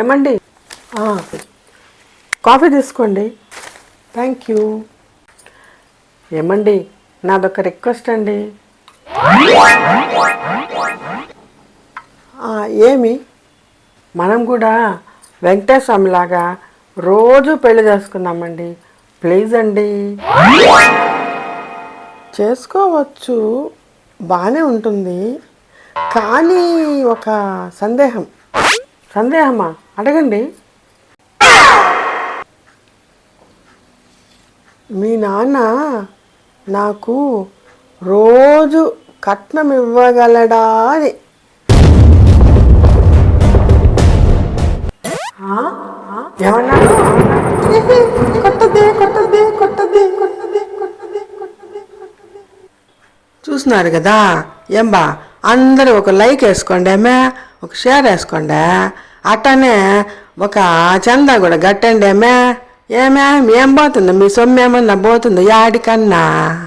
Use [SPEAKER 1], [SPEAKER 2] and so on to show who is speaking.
[SPEAKER 1] ఏమండి? కాఫీ తీసుకోండి. Thank you ఏమండి? నాదొక రిక్వెస్ట్ అండి. ఏమి? మనం కూడా వెంకటేశ్వర లాగా రోజు పెళ్ళి చేసుకుందామండి. ప్లీజ్ అండి. చేసుకోవచ్చు. బాగానే ఉంటుంది. కానీ ఒక సందేహం. సందేహమా? అడగండి. మీ నాన్న నాకు రోజు కట్నం ఇవ్వగలడా అని. ఆ? చూస్తున్నారు కదా? ఏంబా అందరూ ఒక లైక్ వేసుకోండి ఏమే? ఒక షేర్ వేసుకోండి. అట్టనే ఒక చందా కూడా గట్టండి ఏమే? ఏమే? ఏం పోతుంది? మీ సొమ్ము ఏమన్నా పోతుంది? యాడికన్నా?